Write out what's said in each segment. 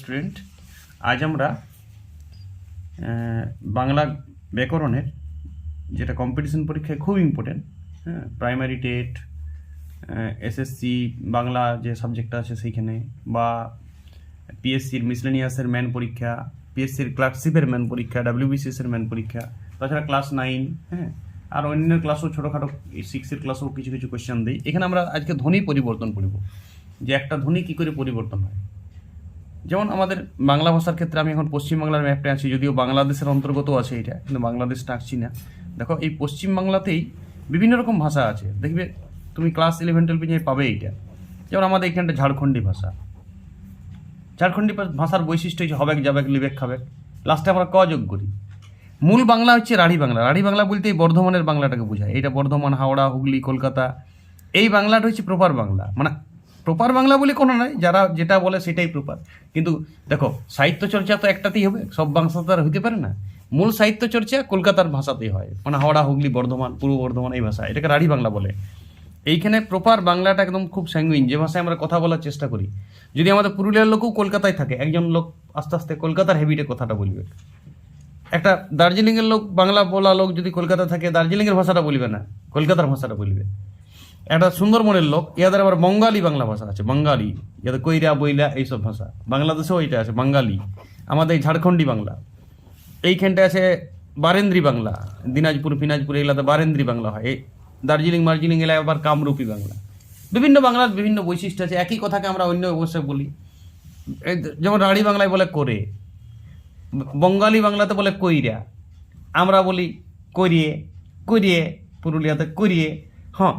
Student আজ আমরা বাংলা ব্যাকরণের যেটা কম্পিটিশন পরীক্ষায় খুব ইম্পর্টেন্ট হ্যাঁ প্রাইমারি টেট এসএসসি বাংলা যে সাবজেক্টটা আছে সেইখানে, বা পিএসসির মিসলেনিয়াসের ম্যান পরীক্ষা পিএসসির ক্লার্কশিপের ম্যান পরীক্ষা ডাব্লিউবিসিএস এর ম্যান পরীক্ষা, তাছাড়া ক্লাস নাইন হ্যাঁ আর অন্য ক্লাসও ছোটোখাটো সিক্সের ক্লাসেও কিছু কিছু কোয়েশ্চেন দিই। এখানে আমরা আজকে ধ্বনি পরিবর্তন পড়ব যে একটা ধ্বনি কী করে পরিবর্তন হয়? যেমন আমাদের বাংলা ভাষার ক্ষেত্রে আমি এখন পশ্চিমবাংলার ম্যাপে আছি, যদিও বাংলাদেশের অন্তর্গত আছে এটা, কিন্তু বাংলাদেশ টাকছি না। দেখো, এই পশ্চিমবাংলাতেই বিভিন্ন রকম ভাষা আছে। দেখবে, তুমি ক্লাস ইলেভেন টুয়েলভে নিয়ে পাবে এইটা। যেমন আমাদের এখানটা ঝাড়খণ্ডী ভাষা। ঝাড়খণ্ডী ভাষার বৈশিষ্ট্য হচ্ছে হবেক, যাবেক, লিবেক, খাবেক। লাস্টে আমরা ক যোগ করি? মূল বাংলা হচ্ছে রাঢ়ী বাংলা। রাঢ়ী বাংলা বলতে এই বর্ধমানের বাংলাটাকে বোঝায়। এটা বর্ধমান, হাওড়া, হুগলি, কলকাতা। এই বাংলাটা হচ্ছে প্রপার বাংলা। মানে প্রপার বাংলা বলে কোনো নয় যারা যেটা বলে সেটাই প্রপার। কিন্তু দেখো, সাহিত্য চর্চা তো একটাতেই হবে, সব ভাষা তো আর হইতে পারে না। মূল সাহিত্য চর্চা কলকাতার ভাষাতেই হয় মানে হাওড়া, হুগলি, বর্ধমান, পূর্ব বর্ধমান এই ভাষা, এটাকে রাঢ়ী বাংলা বলে। এইখানে প্রপার বাংলাটা একদম খুব স্যাঙ্গুইন যে ভাষায় আমরা কথা বলার চেষ্টা করি। যদি আমাদের পুরুলিয়ার লোকও কলকাতায় থাকে, একজন লোক আস্তে আস্তে কলকাতার হেবিটে কথাটা বলবে। একটা দার্জিলিংয়ের লোক, বাংলা বলা লোক যদি কলকাতা থাকে, দার্জিলিংয়ের ভাষাটা বলবে না, কলকাতার ভাষাটা বলবে। একটা সুন্দরবনের লোক ইয়াদের আবার বঙ্গালী বাংলা ভাষা আছে, বাঙালি। ইয়াদের কইরা, বইলা এইসব ভাষা। বাংলাদেশেও এইটা আছে, বাঙালি। আমাদের ঝাড়খণ্ডী বাংলা। এইখানটা আছে বারেন্দ্রী বাংলা, দিনাজপুর, ফিনাজপুর এগুলাতে বারেন্দ্রী বাংলা হয়। দার্জিলিং, মার্জিলিং এলাকায় আবার কামরূপী বাংলা। বিভিন্ন বাংলার বিভিন্ন বৈশিষ্ট্য আছে, একই কথাকে আমরা অন্য অবস্থায় বলি। যেমন রাঢ়ী বাংলায় বলে করে, বঙ্গালী বাংলাতে বলে কইরা, আমরা বলি করিয়ে করিয়ে পুরুলিয়াতে করিয়ে হ্যাঁ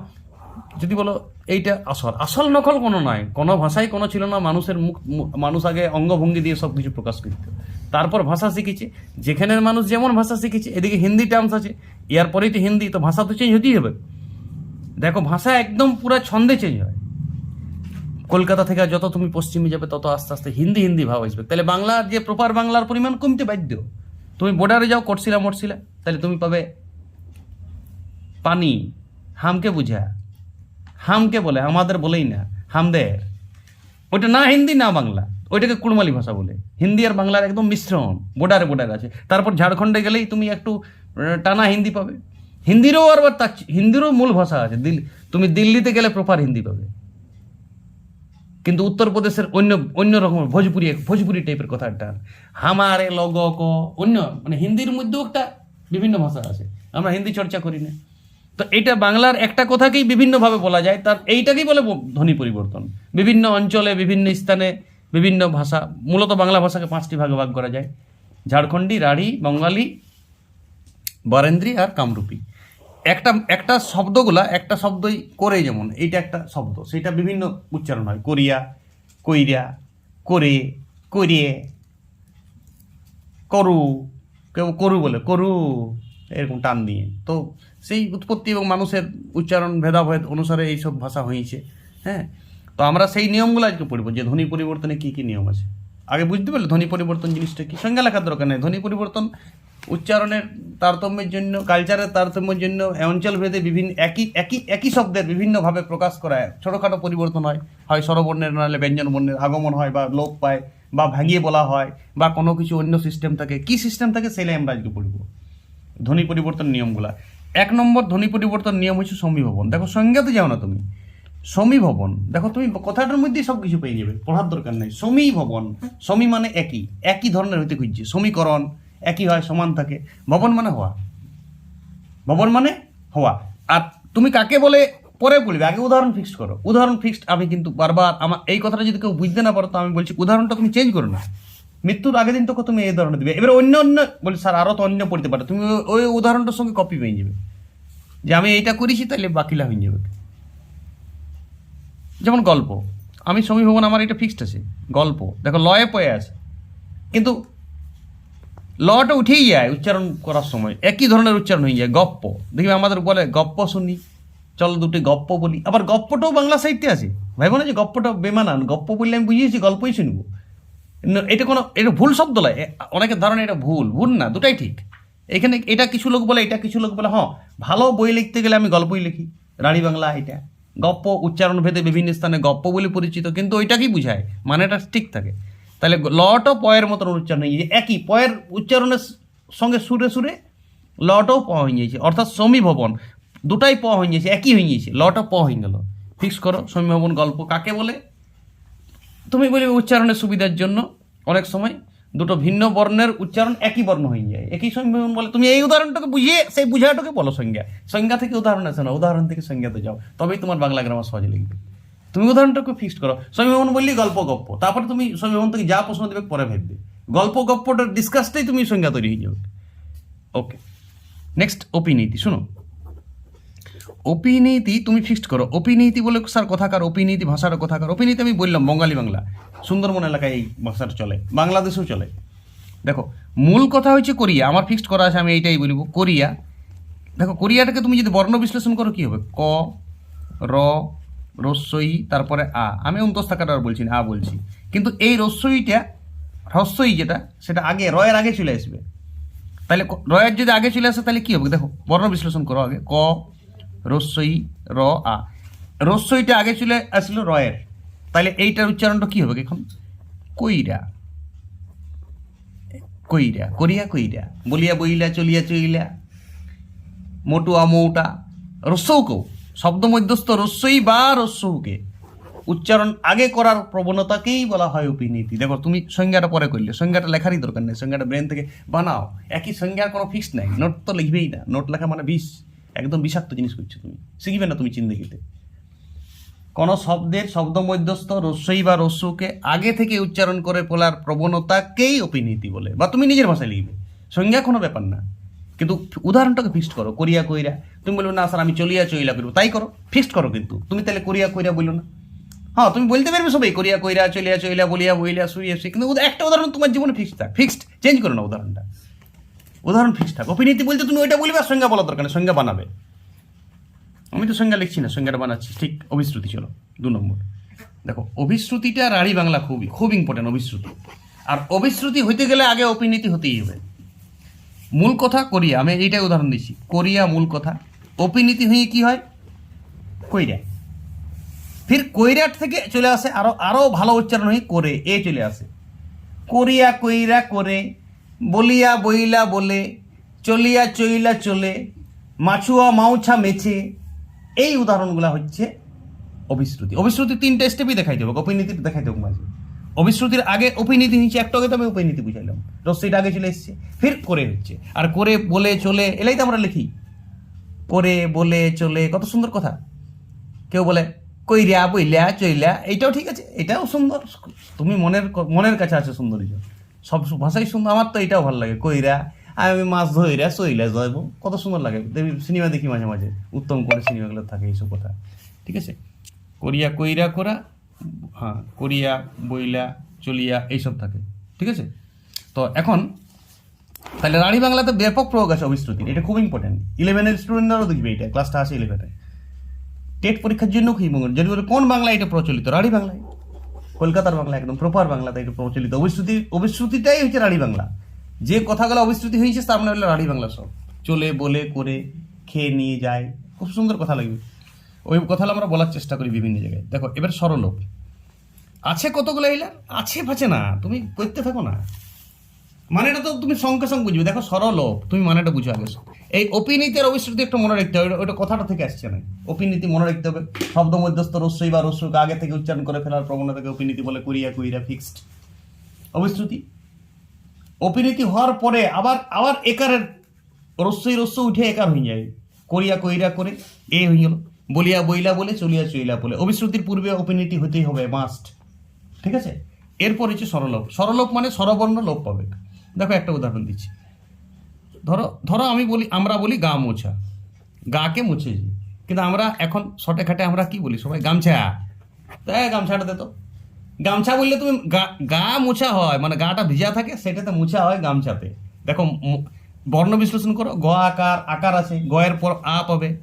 যদি বলো, এইটা আসল। আসল নকল কোনো নয় কোনো ভাষাই কোনো ছিল না, মানুষের মুখ মানুষ আগে অঙ্গভঙ্গি দিয়ে সব কিছু প্রকাশ করত। তারপর ভাষা শিখেছে। যেখানের মানুষ যেমন ভাষা শিখেছে, এদিকে হিন্দি টার্মস আছে। এর পরেই তো হিন্দি, তো ভাষা তো চেঞ্জ হতেই হবে। দেখো, ভাষা একদম পুরো ছন্দে চেঞ্জ হয়। কলকাতা থেকে যত তুমি পশ্চিমে যাবে, তত আস্তে আস্তে হিন্দি হিন্দি ভাব আসবে। তাহলে বাংলার যে প্রপার বাংলার পরিমাণ কমতে বাধ্য। তুমি বর্ডারে যাও কটশিলা মটশিলা তাহলে তুমি পাবে পানি, হামকে বুঝা হামকে বলে আমাদের বলেই না হামদের ওইটা না হিন্দি, না বাংলা। ওইটাকে কুড়মালি ভাষা বলে। হিন্দি আর বাংলার একদম মিশ্রণ বর্ডারে বর্ডার আছে। তারপর ঝাড়খণ্ডে গেলেই তুমি একটু টানা হিন্দি পাবে। হিন্দিরও আবার তার হিন্দিরও মূল ভাষা আছে। দিল তুমি দিল্লিতে গেলে প্রপার হিন্দি পাবে। কিন্তু উত্তরপ্রদেশের অন্য অন্য রকম ভোজপুরি ভোজপুরি টাইপের কথা একটা। হামারে লগ ক, অন্য মানে হিন্দির মধ্যেও একটা বিভিন্ন ভাষা আছে। আমরা হিন্দি চর্চা করি না। তো এটা বাংলার একটা কথাকেই বিভিন্নভাবে বলা যায়, তার এইটাকেই বলে ধ্বনি পরিবর্তন। বিভিন্ন অঞ্চলে, বিভিন্ন স্থানে, বিভিন্ন ভাষা, মূলত বাংলা ভাষাকে পাঁচটি ভাগে ভাগ করা যায়। ঝাড়খণ্ডী, রাঢ়ী, বঙ্গালী, বরেন্দ্রী আর কামরূপী। একটা একটা শব্দগুলা একটা শব্দই করে যেমন, এইটা একটা শব্দ। সেটা বিভিন্ন উচ্চারণ হয়। কোরিয়া, কইরা, করে করিয়ে করু, কেউ করু বলে, করু, এরকম টান দিয়ে। তো সেই উৎপত্তি এবং মানুষের উচ্চারণ, ভেদাভেদ অনুসারে এইসব ভাষা হয়েছে হ্যাঁ? তো আমরা সেই নিয়মগুলো আজকে পড়ব, যে ধ্বনি পরিবর্তনে কী কী নিয়ম আছে? আগে বুঝতে পারলে ধ্বনি পরিবর্তন জিনিসটা কি? সংজ্ঞা লেখার দরকার নেই। ধ্বনি পরিবর্তন, উচ্চারণের তারতম্যের জন্য কালচারের তারতম্যের জন্য অঞ্চল ভেদে বিভিন্ন, একই একই একই শব্দের বিভিন্নভাবে প্রকাশ করায় ছোটোখাটো পরিবর্তন হয় হয় স্বরবর্ণের নাহলে ব্যঞ্জন বর্ণের আগমন হয়, বা লোপ পায়, বা ভাঙিয়ে বলা হয়, বা কোনো কিছু অন্য সিস্টেম থাকে। কি সিস্টেম থাকে সেটাই আমরা আজকে পড়ব। ধ্বনি পরিবর্তন নিয়মগুলা। এক নম্বর ধ্বনি পরিবর্তন নিয়ম হচ্ছে সমীভবন। দেখো সংজ্ঞাতে যাও না তুমি। সমীভবন। দেখো, তুমি কথাটার মধ্যেই সব কিছু পেয়ে যাবে, পড়ার দরকার নেই। সমীভবন। সমী মানে একই। একই ধরনের হইতে খুঁজছে। সমীকরণ, একই হয়, সমান থাকে। ভবন মানে হওয়া। ভবন মানে হওয়া। আর তুমি কাকে বলে, পরে বলবে। আগে উদাহরণ ফিক্সড করো। উদাহরণ ফিক্সড আমি কিন্তু বারবার আমার এই কথাটা যদি কেউ বুঝতে না পারো, তো আমি বলছি, উদাহরণটা তুমি চেঞ্জ করো না। মৃত্যুর আগের দিন তো তুমি এই উদাহরণ দিবে। এবার অন্য অন্য বলি, স্যার আরও তো অন্য পড়তে পারো। তুমি ওই উদাহরণটার সঙ্গে কপি পেয়ে যাবে। যে আমি এইটা করেছি তাহলে বাকিলা হয়ে যাবে। যেমন গল্প। আমি সমীভবন আমার এটা ফিক্সড আছে। গল্প। দেখো, লয়ে পয়ে আছে। কিন্তু লটা উঠেই যায় উচ্চারণ করার সময়। একই ধরনের উচ্চারণ হয়ে যায়, গপ্প। দেখবে আমাদের বলে গপ্প শুনি, চলো দুটি গপ্প বলি। আবার গপ্পটাও বাংলা সাহিত্যে আছে। ভাইব না যে গপ্পটা বেমানান, গপ্প বললে আমি বুঝিয়েছি, গল্পই শুনব। এটা কোনো, এটা ভুল শব্দ নয়। অনেকের ধারণা এটা ভুল। ভুল না, দুটাই ঠিক। এখানে এটা কিছু লোক বলে, এটা কিছু লোক বলে হ্যাঁ ভালো বই লিখতে গেলে আমি গল্পই লিখি। রানী বাংলা এটা। গপ্প, উচ্চারণ ভেদে বিভিন্ন স্থানে গপ্প বলে পরিচিত, কিন্তু ওইটাকেই বুঝায়, মানেটা ঠিক থাকে। তাহলে লটও পয়ের মতন উচ্চারণ হয়ে একই, পয়ের উচ্চারণের সঙ্গে সুরে সুরে লটও প হয়ে গিয়েছে। অর্থাৎ সমীভবন, দুটাই প হয়ে গিয়েছে, একই হয়ে গিয়েছে, লটও প হয়ে গেল। ফিক্স করো, সমীভবন গল্প কাকে বলে? তুমি বলবে উচ্চারণের সুবিধার জন্য, অনেক সময় দুটো ভিন্ন বর্ণের উচ্চারণ একই বর্ণ হয়ে যায়। একই সমীভবন বলে, তুমি এই উদাহরণটাকে বুঝিয়ে সেই বুঝাটাকে বলো সংজ্ঞা। সংজ্ঞা থেকে উদাহরণ আছে না, উদাহরণ থেকে সংজ্ঞাতে যাও। তবেই তোমার বাংলা গ্রামার সহজে লিখবে। তুমি উদাহরণটাকে ফিক্সড করো। সমীভবন বললি, গল্প গপ্প। তারপরে তুমি সমীভবন থেকে যা প্রশ্ন দেবে পরে ভাববে। গল্প গপ্পটার ডিসকাসটাই তুমি সংজ্ঞা তৈরি হয়ে যাবে। ওকে নেক্সট অপিনীতি শুনো অপিনীতি তুমি ফিক্সড করো। অপিনীতি বলে স্যার কথাকার অপিনীতি ভাষার কথাকার অপিনীতি আমি বললাম, বঙ্গালী বাংলা। সুন্দরবন এলাকায় এই ভাষাটা চলে, বাংলাদেশেও চলে। দেখো, মূল কথা হচ্ছে কোরিয়া। আমার ফিক্সড করা আছে, আমি এইটাই বলব, কোরিয়া। দেখো, কোরিয়াটাকে তুমি যদি বর্ণ বিশ্লেষণ করো, কি হবে? ক, র, রস্যই, তারপরে আ। আমি অন্তস্থ আর বলছি না, আ বলছি। কিন্তু এই রস্যইটা হ্রস্বই যেটা, সেটা আগে, রয়ের আগে চলে আসবে। তাহলে রয়ের যদি আগে চলে আসে, তাহলে কী হবে? দেখো, বর্ণ বিশ্লেষণ করো আগে। ক রস্যই র, আ। রস্যইটা আগে চলে আসলো রয়ের। তাহলে এইটার উচ্চারণটা কি হবে এখন? কইরা। কইরা, করিয়া কইরা। বলিয়া বইলা, চলিয়া চইলা মোটুয়া মৌটা রস্যৌকেও শব্দ মধ্যস্থ রস্যই বা রস্যৌকে উচ্চারণ আগে করার প্রবণতাকেই বলা হয় উপনীতি। দেখো, তুমি সংজ্ঞাটা পরে করলে। সংজ্ঞাটা লেখারই দরকার নেই। সংজ্ঞাটা ব্রেন থেকে বানাও। একই সংজ্ঞার কোনো ফিক্স নাই। নোট তো লিখবেই না। নোট লেখা মানে বিষ। একদম বিষাক্ত জিনিস করছ তুমি। শিখবে না তুমি চিন্দিগিতে কোনো শব্দের শব্দ মধ্যস্থ রস্যই বা রস্যুকে আগে থেকে উচ্চারণ করে বলার প্রবণতাকেই অপিনীতি বলে, বা তুমি নিজের ভাষায় লিখবে। সংজ্ঞা কোনো ব্যাপার না। কিন্তু উদাহরণটাকে ফিক্সড করো, কোরিয়া কইরা। তুমি বলবে, না, স্যার, আমি চলিয়া চইলা করব। তাই করো ফিক্সড করো কিন্তু। তুমি তাহলে কোরিয়া কইরা বলল না। হ্যাঁ তুমি বলতে পারবে সবাই, করিয়া কইরা, চলিয়া চইলা বলিয়া বইলা সুইয়া সুই কিন্তু একটা উদাহরণ তোমার জীবনে ফিক্সড থাক। ফিক্সড চেঞ্জ করো না উদাহরণটা। উদাহরণ ফিক্সড থাক। অপিনীতি বলতে তুমি ওইটা বলবে আর সংজ্ঞা বলার দরকার নেই সংজ্ঞা বানাবে। আমি তো সংজ্ঞা লিখছি না সংজ্ঞাটা বানাচ্ছি। ঠিক, অভিশ্রুতি চলো, দু নম্বর। দেখো, অভিশ্রুতিটা রাঢ়ি বাংলা খুবই, খুব ইম্পর্টেন্ট অভিশ্রুতি। আর অভিশ্রুতি হইতে গেলে আগে অপিনীতি হতেই হবে। মূল কথা কোরিয়া, আমি এইটাই উদাহরণ দিচ্ছি। কোরিয়া মূল কথা। অপিনীতি হয়ে কি হয়? কইরা। ফির কৈরাট থেকে চলে আসে আরও আরও ভালো উচ্চারণ হয়ে করে, এ চলে আসে। করিয়া কইরা করে বলিয়া বইলা বলে, চলিয়া চইলা চলে, মাছুয়া মাউছা মেছে, এই উদাহরণগুলো হচ্ছে অভিশ্রুতি। অভিশ্রুতি তিনটে স্টেপই দেখাই দেবো অপিনীতি দেখাই দেবো মাঝে। অভিশ্রুতির আগে অপিনীতি নিচে একটু আগে তো আমি অপিনীতি বুঝাইলাম। রস্যিটা আগে চলে এসছে, ফির করে হচ্ছে। আর করে বলে চলে, এলাই তো আমরা লিখি। করে বলে চলে, কত সুন্দর কথা। কেউ বলে, কইরা বইলা চইলা এইটাও ঠিক আছে, এটাও সুন্দর। তুমি মনের মনের কাছে আছে সৌন্দর্য সব ভাষাই সুন্দর। আমার তো এটাও ভালো লাগে, কইরা, আমি মাছ ধইরা চইলা যাইব। কত সুন্দর লাগে। সিনেমা দেখি মাঝে মাঝে। উত্তম করে সিনেমাগুলো থাকে এইসব কথা। ঠিক আছে? করিয়া কইরা করা হ্যাঁ করিয়া, বইলা, চলিয়া এইসব থাকে। ঠিক আছে? তো এখন, তাহলে রানী বাংলাতে ব্যাপক প্রয়োগ আছে অবিশ্রুতির এটা খুব ইম্পর্টেন্ট ইলেভেনের স্টুডেন্টরাও দেখবে এটা ক্লাসটা আছে ইলেভেনে টেট পরীক্ষার জন্য মঙ্গল যদি বলে, কোন বাংলায় এটা প্রচলিত? রাঢ়ি বাংলায়। কলকাতার বাংলা একদম প্রপার বাংলাতে এটা প্রচলিত। অবিশ্রুতি অবিশ্রুতিটাই হচ্ছে রাঢ়ী বাংলা। যে কথাগুলো অবিশ্রুতি হয়েছে, তার মানে হলো রাঢ়ী বাংলা সব। চলে, বলে, করে, খেয়ে, নিয়ে যায়। খুব সুন্দর কথা লাগবে। ওই কথাগুলো আমরা বলার চেষ্টা করি বিভিন্ন জায়গায়। দেখো, এবার সরলোক আছে কতগুলো এইলার আছে, ফাছে না। তুমি করতে থাকো না। মানেটা তো তুমি সঙ্গে সঙ্গে বুঝবে। দেখো সরল তুমি মানেটা বুঝো আগে। এই অপিনীতি আর অবিশ্রুতি একটা মনে রাখতে হবে ওটা- কথাটা থেকে আসছে না। অপিনীতি মনে রাখতে হবে। শব্দ মধ্যস্থ রস্যই বা রস্যকে আগে থেকে উচ্চারণ করে ফেলার প্রবণতাকে অপিনীতি বলে করিয়া কইরা ফিক্সড অবিশ্রুতি? অপিনীতি হওয়ার পরে আবার আবার একারের রস্যই রস্য উঠে একার হয়ে যায়। করিয়া কইরা করে, এ হয়ে গেল। বলিয়া বইলা বলে, চলিয়া চইলা বলে। অবিশ্রুতির পূর্বে অপিনীতি হতেই হবে মাস্ট ঠিক আছে? এরপর হচ্ছে সরলোপ সরলোপ মানে স্বরবর্ণ লোপ পাবে। দেখো একটা উদাহরণ দিচ্ছি। ধরো ধরো আমি বলি, আমরা বলি গা মোছা। গাকে মুছেছি। কিন্তু আমরা এখন শর্টে খাটে আমরা কি বলি? সবাই গামছা। তাই গামছাটা দে তো। গামছা বললে তুমি গা গা মোছা হয় মানে গাটা ভিজা থাকে, সেটাতে মোছা হয় গামছাতে। দেখো বর্ণ বিশ্লেষণ করো। গ আকার আকার আছে, গয়ের পর আ পাবে,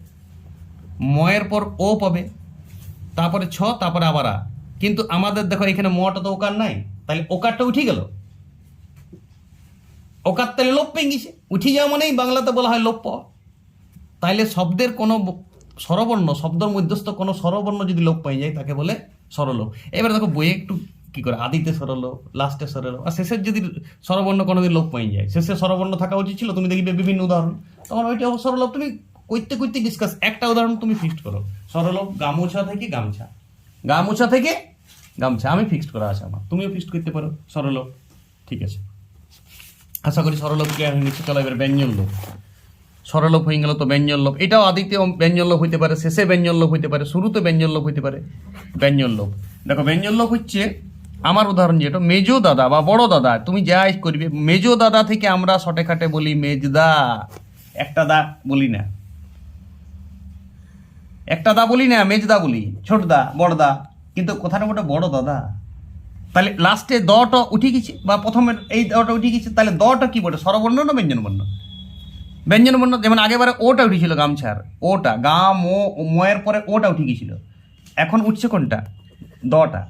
ময়ের পর ও পাবে, তারপরে ছ, তারপরে আবার আ। কিন্তু আমাদের দেখো এখানে মটা তো ওকার নাই। তাহলে ওকারটা উঠে গেল। তাহলে লোপ পেয়ে গেছে। উঠে যাওয়া মানেই বাংলাতে বলা হয় লোপ পাওয়া। তাইলে শব্দের কোনো স্বরবর্ণ, শব্দের মধ্যস্থ কোনো স্বরবর্ণ যদি লোপ পাই যায়, তাকে বলে স্বরলোপ। এবার দেখো বইয়ে একটু কি করে, আদিতে সরলো লাস্টে সরলো আর শেষের যদি স্বরবর্ণ কোনো কোনোদিন লোপ পাই যায়, শেষে স্বরবর্ণ থাকা উচিত ছিল, তুমি দেখবে বিভিন্ন উদাহরণ। তখন ওইটা সরলোপ তুমি কইতে কইতে ডিসকাস একটা উদাহরণ তুমি ফিক্সড করো। সরলোপ গামোছা থেকে গামছা। গামোছা থেকে গামছা, আমি ফিক্সড করা আছে আমার। তুমিও ফিক্সড করতে পারো সরলোপ ঠিক আছে। আশা করি সরলোপ ক্লিয়ার হয়ে গেছে, চলো এবার ব্যঞ্জন লোপ। সরলোপ হয়ে গেল তো ব্যঞ্জন লোপ। এটাও আদিতে ব্যঞ্জন লোপ হইতে পারে, শেষে ব্যঞ্জন লোপ হইতে পারে, শুরুতে ব্যঞ্জন লোপ হইতে পারে, ব্যঞ্জন লোপ। দেখো, ব্যঞ্জন লোপ হচ্ছে, আমার উদাহরণ যেটা মেজো দাদা বা বড় দাদা, তুমি যাই করবে। মেজো দাদা থেকে আমরা শটে খাটে বলি মেজদা, একটা দা বলি না। একটা দা বলি না, মেজদা বলি, ছোট দা, বড় দা। কিন্তু কথাটা ওটা বড় দাদা। তাহলে লাস্টে দটা উঠে গেছে বা প্রথমের এই দটা উঠে গেছে, তাহলে দটা কি বলে স্বরবর্ণ না ব্যঞ্জন বর্ণ ব্যঞ্জন বর্ণ যেমন আগেবারে ওটা উঠেছিল গামছার, ওটা, গা, মো, ময়ের পরে ওটা উঠে গেছিল। এখন উঠছে কোনটা? দটা।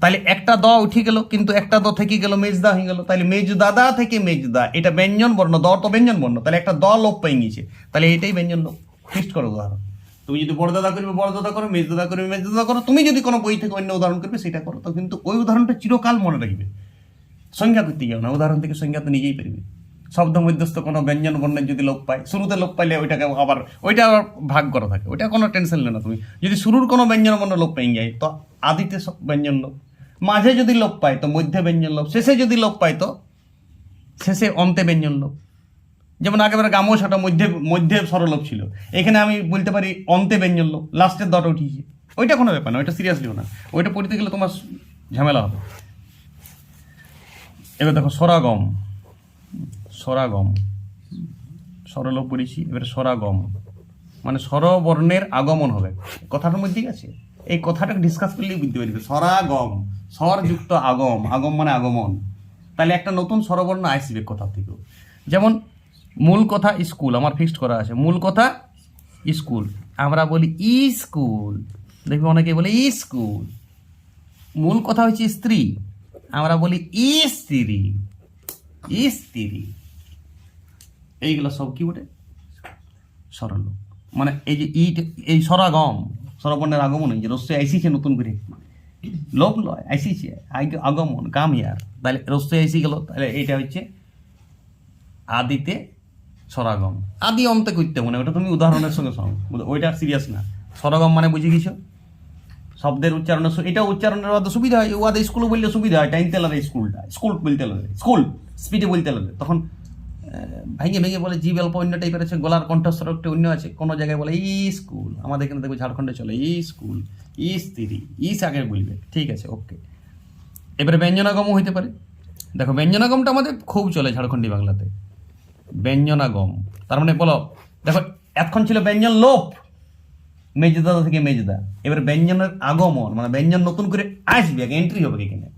তাহলে একটা দ উঠে গেল, কিন্তু একটা দ থেকে গেল, মেজদা হয়ে গেল। তাহলে মেজদাদা থেকে মেজদা, এটা ব্যঞ্জন বর্ণ দ তো ব্যঞ্জন বর্ণ তাহলে একটা দ লোপ পেয়ে গেছে। তাহলে এটাই ব্যঞ্জন লোপ ফিক্সড করো উদাহরণ। তুমি যদি বড় দাদা করবে, বড় দাদা করো, মেজ দাদা করবে, মেজ দাদা করো, তুমি যদি কোনো বই থেকে অন্য উদাহরণ করবে, সেটা করো। তো কিন্তু ওই উদাহরণটা চিরকাল মনে রাখবে। সংজ্ঞা করতে যাও না, উদাহরণ থেকে সংজ্ঞা তো নিজেই পারবে। শব্দ মধ্যস্থ কোনো ব্যঞ্জন বর্ণের যদি লোপ পায়, শুরুতে লোপ পাইলে ওইটাকে আবার, ওইটা আবার ভাগ করা থাকে। ওইটা কোনো টেনশন নেই না তুমি। যদি শুরুর কোনো ব্যঞ্জন বর্ণ লোপ পেয়ে যায় তো আদিতে সব ব্যঞ্জন লোপ। মাঝে যদি লোপ পায়, তো মধ্যে ব্যঞ্জন লোপ। শেষে যদি লোপ পায়, তো শেষে অন্তে ব্যঞ্জন লোপ। যেমন একেবারে গামোছাটা মধ্যে মধ্যে সরলোপ ছিল। এখানে আমি বলতে পারি, অন্তে ব্যঞ্জন লাস্টের দটা উঠিয়েছে। ওইটা কোনো ব্যাপার না, ওইটা সিরিয়াসলিও না ওইটা পড়তে গেলে তোমার ঝামেলা হবে। এবার দেখো, সরাগম। সরাগম। সরলোপ পড়েছি, এবারে সরাগম। মানে স্বরবর্ণের আগমন হবে। কথাটার মধ্যে আছে। এই কথাটা ডিসকাস করলেই বুঝতে পারবে। সরাগম, স্বরযুক্ত আগম। আগম মানে আগমন। তাহলে একটা নতুন স্বরবর্ণ আসবে কথা থেকেও। যেমন মূল কথা স্কুল, আমার ফিক্সড করা আছে। মূল কথা স্কুল। আমরা বলি ই স্কুল দেখবি অনেকে বলে ই স্কুল মূল কথা হচ্ছে স্ত্রী। আমরা বলি ই স্ত্রী ই স্ত্রী এইগুলো সব কি বটে? সরল মানে এই যে ইট, এই সরাগম সরবর্ণের আগমন যে রস্যে আইসিছে নতুন করে। লোভ লয়, আইসিছে। আগ- আগমন কাম ইয়ার। তাহলে রস্যে আইসি গেল, তাহলে এইটা হচ্ছে আদিতে সরাগম। আদি অন্তে করতে মানে ওটা তুমি উদাহরণের সঙ্গে সঙ্গ ওইটা সিরিয়াস না। সরাগম মানে বুঝে গেছো? শব্দের উচ্চারণের এটা উচ্চারণের মধ্যে সুবিধা হয় ওয়াদে স্কুলে বললে সুবিধা হয় টাইম তেলারে স্কুলটা স্কুল বলতে লাগে স্কুল স্পিডে বলতে লাগে তখন ভেঙে ভেঙে বলে জি অল্প অন্য টাইপের আছে, গলার কণ্ঠস্বর একটু অন্য আছে। কোনো জায়গায় বলে, ই স্কুল আমাদের এখানে দেখবে ঝাড়খণ্ডে চলে, ই স্কুল ই স্ত্রী ইস আগে বলবে। ঠিক আছে ওকে এবারে ব্যঞ্জনাগমও হইতে পারে। দেখো, ব্যঞ্জনাগমটা আমাদের খুব চলে ঝাড়খণ্ডী বাংলাতে। ব্যঞ্জনাগম। তার মানে বলো, দেখো, এতক্ষণ ছিল ব্যঞ্জন লোপ। মেজদা থেকে মেজদা। এবার ব্যঞ্জনের আগমন মানে ব্যঞ্জন নতুন করে আসবে এন্ট্রি হবে এখানে।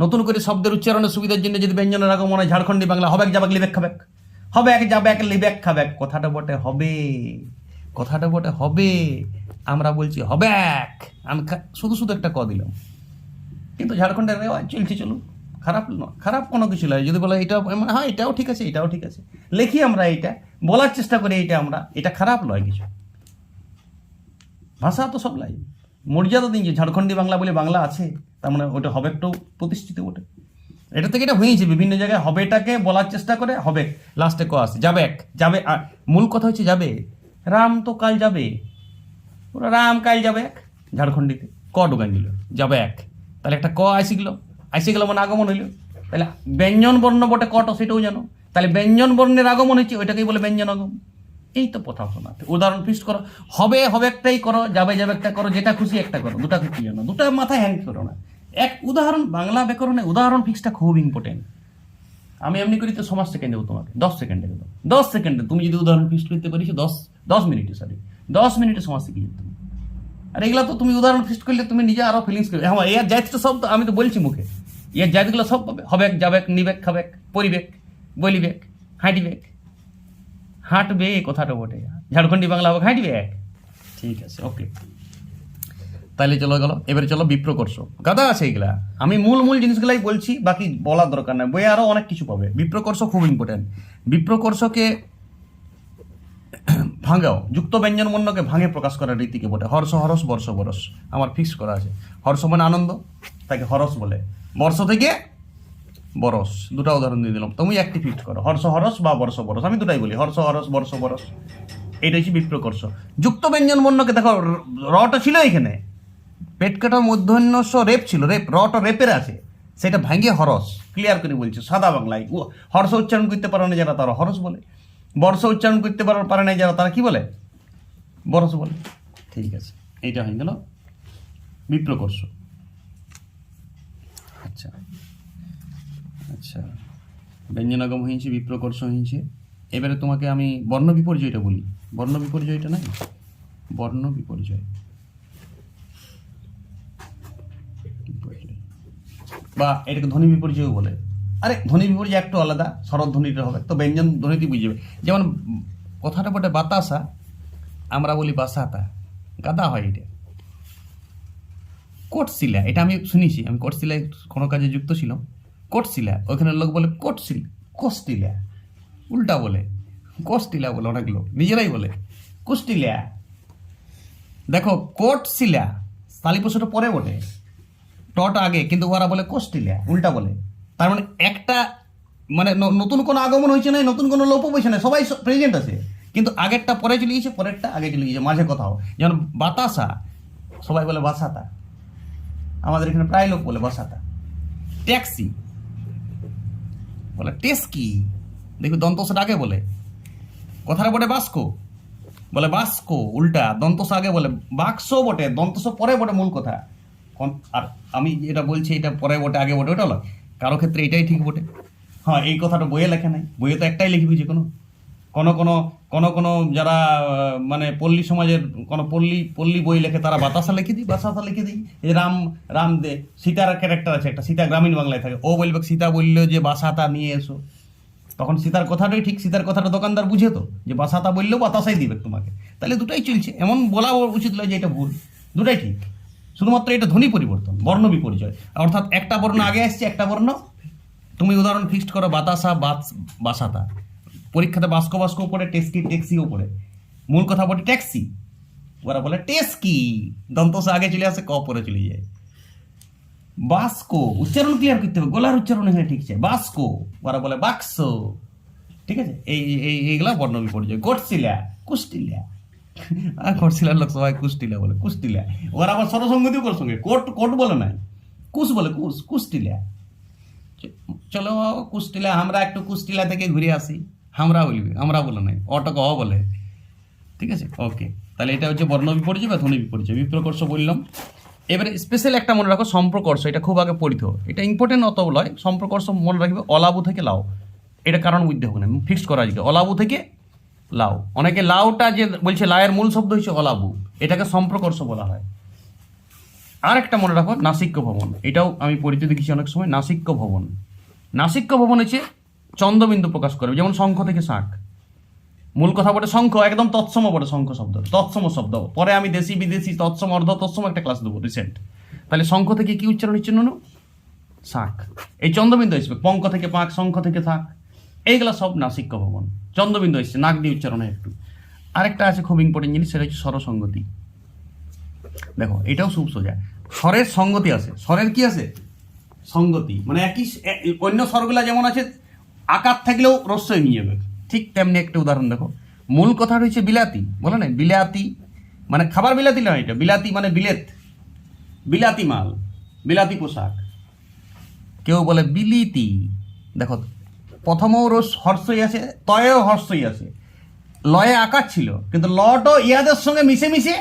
নতুন করে শব্দের উচ্চারণের সুবিধার জন্য যদি ব্যঞ্জনের আগমন হয় ঝাড়খণ্ডী বাংলা হবে যাবে লিবেক, খাবেক। হবে এক যাবে এক লিবেক, খাবেক। কথাটা বটে, হবে। কথাটা বটে, হবে। আমরা বলছি হবে এক আমি শুধু শুধু একটা ক দিলাম। কিন্তু ঝাড়খণ্ডের চলছে চলুন খারাপ নয়, খারাপ কোনো কিছু নয়। যদি বলে এটা মানে হ্যাঁ এটাও ঠিক আছে, এটাও ঠিক আছে। লিখি আমরা এটা বলার চেষ্টা করি এটা আমরা, এটা খারাপ নয় কিছু। ভাষা তো সব লাই। মর্যাদা দিন যে ঝাড়খণ্ডী বাংলা বলে বাংলা আছে, তার মানে ওটা হবে একটু প্রতিষ্ঠিত ওটা। এটা থেকে এটা হয়েছে, বিভিন্ন জায়গায় হবেটাকে বলার চেষ্টা করে, হবে। লাস্টে ক আসে যাবে এক, যাবে মূল কথা হচ্ছে যাবে। রাম তো কাল যাবে। ওরা রাম কাল যাবে এক, ঝাড়খণ্ডীতে। ক ঢোকান দিল? যাবে এক। তাহলে একটা ক আসি গেল আসি গেল মানে আগমন হইল তাহলে ব্যঞ্জন বর্ণ বটে কট সেটাও জানো তাহলে ব্যঞ্জন বর্ণের আগমন হচ্ছে ওইটাকেই বলে ব্যঞ্জন আগমন এই তো কথা শোনা উদাহরণ ফিস্ট করো হবে হবে একটাই করো যাবে যাবে একটা করো যেটা খুশি একটা করো দুটা খুশি জানো দুটা মাথায় হ্যাং করো না এক উদাহরণ বাংলা ব্যাকরণে উদাহরণ ফিক্সটা খুব ইম্পর্টেন্ট আমি এমনি করি তো সমাজ সেকেন্ড দেবো তোমাকে দশ সেকেন্ডে দেবো দশ সেকেন্ডে তুমি যদি উদাহরণ ফিক্স করতে পারিস দশ দশ মিনিটে সরি দশ মিনিটে সমাজ শিখে তুমি আর এগুলো তো তুমি উদাহরণ ফিক্স করলে তুমি নিজে আরও ফিলিংস করবে হ্যাঁ এর জায়গাটা সব তো আমি তো বলছি মুখে এর জায়গাগুলো সব পাবে হবেক, যাবেক, নিবেক, খাবেক, পরিবেক, বলিবেক, হাঁটিবেক। হাঁটবে এই কথাটা বটে। ঝাড়খণ্ডী বাংলা হবে, হাঁটবে এক। ঠিক আছে, ওকে। তাহলে চলো গেল, এবারে চলো বিপ্রকর্ষ গাদা আছে এগুলা। আমি মূল মূল জিনিসগুলাই বলছি, বাকি বলার দরকার নাই। বইয়ে আরও অনেক কিছু পাবে। বিপ্রকর্ষ খুব ইম্পর্টেন্ট বিপ্রকর্ষকে ভাঙাও। যুক্ত ব্যঞ্জন বর্ণকে ভাঙে প্রকাশ করার রীতিকে বটে। হর্ষ হরস, বর্ষ বরস। আমার ফিক্স করা আছে। হর্ষ মানে আনন্দ, তাকে হরস বলে। বর্ষ থেকে বরস, দুটা উদাহরণ দিয়ে দিলাম। তুমি একটি ফিক্স করো, হর্ষ হরস বা বর্ষ বরস, আমি দুটাই বলি, হর্ষ হরস, বর্ষ বরস। এটা হচ্ছে বিপ্রকর্ষ। যুক্ত ব্যঞ্জন বর্ণকে দেখো, রটা ছিল এখানে। পেট কাটার মধ্যাহ্ন স রেপ ছিল, রেপ, রটা রেপের আছে। সেটা ভাঙিয়ে হরস ক্লিয়ার করে বলছে, সাদা বাংলায়। ও হর্ষ উচ্চারণ করতে পারে না যারা তারা হরস বলে। বর্ষ উচ্চারণ করতে পারে না যারা তারা কি বলে? বরস বলে। ঠিক আছে, এইটা হয়ে গেল বিপ্রকর্ষ। ব্যঞ্জনাগম হয়েছে বিপ্রকর্ষ হয়েছে এবারে তোমাকে আমি বর্ণ বিপর্যয়টা বলি। বর্ণ বিপর্যয়টা নাই? বর্ণ বিপর্যয়। বা এটাকে ধ্বনি বিপর্যয় বলে। আরে, ধ্বনি বিপর্যয় একটু আলাদা, শরৎ ধ্বনিটা হবে। তো ব্যঞ্জন ধ্বনিটি বুঝে যাবে যেমন কথাটা বটে, বাতাসা, আমরা বলি বাসাতা। গাদা হয় এটা। কোটশিলা, এটা আমি শুনেছি। আমি কোটশিলায় কোনো কাজে যুক্ত ছিলাম। কোটশিলা। ওইখানে লোক বলে, কোটশিল কোস্টিলা উল্টা বলে কোস্টিলা বলে অনেক লোক, নিজেরাই বলে কুস্টিলা দেখো, কোটশিলা তালিপোষটা পরে বটে, টটা আগে, কিন্তু ওরা বলে কোস্টিলিয়া উল্টা বলে। তার মানে একটা মানে নতুন কোনো আগমন হয়েছে না নতুন কোনো লোপ হয়েছে না সবাই প্রেজেন্ট আছে। কিন্তু আগেরটা পরে চলে গেছে পরেরটা আগে চলে গেছে মাঝে কোথাও। যেমন বাতাসা, সবাই বলে বাসাতা। আমাদের এখানে প্রায় লোক বলে বাসাতা। ট্যাক্সি বলে, টেস্ট কি? দেখবি দন্তসটা আগে বলে। কথাটা বটে বাস্কো। বলে, বাস্কো, উল্টা দন্তস আগে বলে। বাক্স বটে দন্তস পরে বটে, মূল কথা। আর আমি যেটা বলছি, এটা পরে বটে, আগে বটে, ওটা হলো কারও ক্ষেত্রে এটাই ঠিক বটে। হ্যাঁ এই কথাটা বইয়ে লেখা নাই। বইয়ে তো একটাই লিখবি যে কোনো কোনো কোনো কোনো কোনো যারা মানে পল্লী সমাজের কোনো পল্লী পল্লী বই লেখে তারা বাতাসা লিখে দিই, বাতাসা লিখে দিই। এই রাম রাম দে, সীতার ক্যারেক্টার আছে একটা, সীতা গ্রামীণ বাংলায় থাকে। ও বলবে, সীতা বলল যে বাসাতা নিয়ে এসো। তখন সীতার কথাটাই ঠিক, সীতার কথাটা দোকানদার বুঝে তো, যে বাসাতা বললেও বাতাসাই দিবে তোমাকে। তাহলে দুটাই চলছে। এমন বলা উচিত নয় যে এটা ভুল। দুটাই ঠিক। শুধুমাত্র এটা ধ্বনি পরিবর্তন, বর্ণ বিপর্যয় অর্থাৎ একটা বর্ণ আগে আসছে, একটা বর্ণ। তুমি উদাহরণ ফিক্সড করো, বাতাসা বাস বাসাতা পরীক্ষাতে বাস্ক বাস্ক পড়ে টেস্কি টেক্সিও পড়ে মূল কথা বলে ট্যাক্সি ওরা বলে টেস্কি। দন্তস আগে চলে আসে, ক পরে চলে যায়। বাস্কো, উচ্চারণ ক্লিয়ার করতে হবে, গোলার উচ্চারণ এখানে ঠিক আছে বাস্কো, ওরা বলে বাক্স। ঠিক আছে? এই এই, এইগুলা বর্ণ বিপর্যয় গটশিলা কুষ্টিলা। আর গটশিলার লোক সবাই কুষ্টিলা বলে, কুষ্টিলা। ওরা আবার সরসঙ্গতিও করে সঙ্গে। কোট কোট বলে নাই। কুশ বলে কুশ, কুষ্টিলা। চলো, কুষ্টিলা, আমরা একটু কুষ্টিলা থেকে ঘুরে আসি। আমরা বলবি আমরা বলে নাই অটক অ বলে। ঠিক আছে? ওকে তাহলে এটা হচ্ছে বর্ণ বিপর্যয় বা ধ্বনি বিপর্যয় বিপ্রকর্ষ বললাম। এবারে স্পেশাল একটা মনে রাখো সম্প্রকর্ষ এটা খুব আগে পড়িত। এটা ইম্পর্টেন্ট অত নয় সম্প্রকর্ষ মনে রাখবে অলাবু থেকে লাও। এটা কারণ বুঝতে হবে না ফিক্সড করা আজকে। অলাবু থেকে লাও। অনেকে লাউটা যে বলছে, লায়ের মূল শব্দ হচ্ছে অলাবু। এটাকে সম্প্রকর্ষ বলা হয়। আর একটা মনে রাখো, নাসিক্য ভবন। এটাও আমি পরিচিত দেখেছি অনেক সময়, নাসিক্য ভবন। নাসিক্য ভবন হচ্ছে চন্দ্রবিন্দু প্রকাশ করবে যেমন শঙ্খ থেকে শাঁখ। মূল কথা বলে শঙ্খ, একদম তৎসম বলে শঙ্খ শব্দ, তৎসম শব্দ। পরে আমি দেশি, বিদেশি, তৎসম, অর্ধ, তৎসম একটা ক্লাস দেবো রিসেন্ট তাহলে শঙ্খ থেকে কি উচ্চারণ হচ্ছে নুনু? শাঁখ। এই চন্দ্রবিন্দু আসবে পঙ্ক থেকে পাঁক, শঙ্খ থেকে শাঁখ এইগুলা সব নাসিক্য ভবন। চন্দ্রবিন্দু এসছে, নাক দিয়ে উচ্চারণ হয় একটু। আরেকটা আছে খুব ইম্পর্টেন্ট জিনিস, সেটা হচ্ছে স্বরসঙ্গতি। দেখো, এটাও খুব সোজা। স্বরের সঙ্গতি আছে। স্বরের কি আছে? সঙ্গতি। মানে একই অন্য স্বরগুলা যেমন আছে আকার থাকলেও রস্যই নিয়ে যাবে ঠিক তেমনি একটা উদাহরণ দেখো। মূল কথা হচ্ছে বিলাতি, বলে না বিলাতি মানে খাবার বিলাতি নয় এটা। বিলাতি মানে বিলেত। বিলাতি মাল, বিলাতি পোশাক। কেউ বলে বিলিতি। দেখো, প্রথমও রস হর্ষই আছে তয়েও হর্ষই আছে লয়ে আকার ছিল, কিন্তু লটও ইয়াদের সঙ্গে মিশে মিশে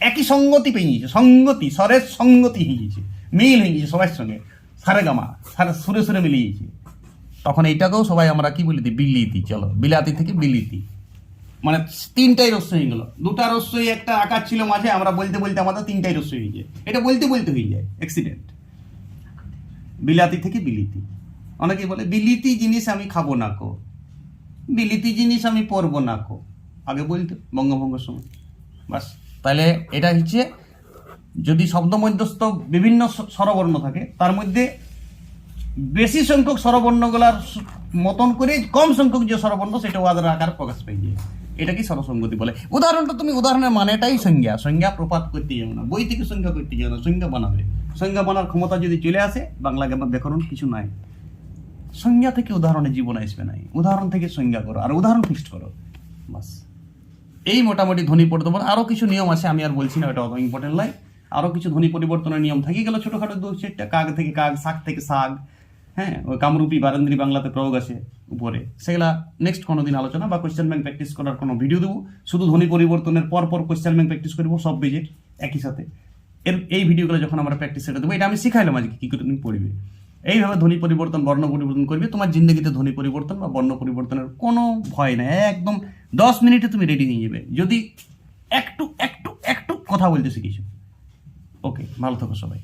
একই সঙ্গতি পেয়ে গিয়েছে। সঙ্গতি, স্বরের সঙ্গতি হয়ে গিয়েছে। মিল হয়ে গিয়েছে সবার সঙ্গে। সারে গামা সারে সুরে সুরে মিলিয়ে গিয়েছে। তখন এইটাকেও সবাই আমরা কি বলি দিই? বিলিতি, চলো। বিলাতি থেকে বিলিতি। মানে তিনটাই রস্য হয়ে গেল। দুটা রস্যই একটা আকার ছিল মাঝে, আমরা বলতে বলতে আমাদের তিনটাই রস্য হয়ে যায় এটা বলতে বলতে হয়ে যায় অ্যাক্সিডেন্ট বিলাতি থেকে বিলিতি। অনেকে বলে, বিলিতি জিনিস আমি খাব না কো। বিলিতি জিনিস আমি পরবো না কো। আগে বলতো, বঙ্গভঙ্গের সময়। বাস। তাহলে এটা হচ্ছে, যদি শব্দ মধ্যস্থ বিভিন্ন স্বরবর্ণ থাকে, তার মধ্যে বেশি সংখ্যক স্বরবর্ণগুলার মতন করে কম সংখ্যক যে স্বরবর্ণ, সেটা ওদের আকার প্রকাশ পেয়ে যায় এটাকেই সরসঙ্গতি বলে? উদাহরণটা তুমি, উদাহরণের মানেটাই সংজ্ঞা। সংজ্ঞা প্রপাত করতে যাও না। বই থেকে সংজ্ঞা করতে যাও না, সংজ্ঞা বানাবে। সংজ্ঞা বানার ক্ষমতা যদি চলে আসে, বাংলা গ্রামার ব্যাকরণ কিছু নাই। সংজ্ঞা থেকে উদাহরণে জীবন আসবে নাই। উদাহরণ থেকে সংজ্ঞা করো, আর উদাহরণ ফিক্সড করো। বাস। এই মোটামুটি ধ্বনি পরিবর্তন আরও কিছু নিয়ম আছে, আমি আর বলছি না, এটা অত ইম্পর্টেন্ট লাই আরও কিছু ধ্বনি পরিবর্তনের নিয়ম থাকে গেল ছোটোখাটো দু চারটা কাক থেকে কাক, শাক থেকে শাক হ্যাঁ ওই কামরূপী বারেন্দ্রী বাংলাতে প্রয়োগ আছে উপরে। সেগুলা নেক্সট কোনো দিন আলোচনা বা কোয়েশ্চেন ব্যাংক প্র্যাকটিস করার কোনো ভিডিও দেবো। শুধু ধ্বনি পরিবর্তনের পর পর কোয়েশ্চেন ব্যাংক প্র্যাকটিস করব, সব বেজে একই সাথে। এর, এই ভিডিওগুলো যখন আমরা প্র্যাকটিস সেটা দেবো, এটা আমি শিখাইলাম আজকে কী করে তুমি পড়বে। এইভাবে ধ্বনি পরিবর্তন, বর্ণ পরিবর্তন করবে, তোমার জিন্দগিতে ধ্বনি পরিবর্তন বা বর্ণ পরিবর্তনের কোনো ভয় নাই। একদম দশ মিনিটে তুমি রেডি হয়ে যাবে। যদি একটু একটু একটু কথা বলতে শিখেছো। ওকে ভালো থাকো সবাই।